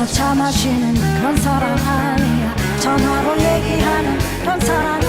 앉아서 차 마시는 그런 사람 아니야. 전화로 얘기하는 그런 사람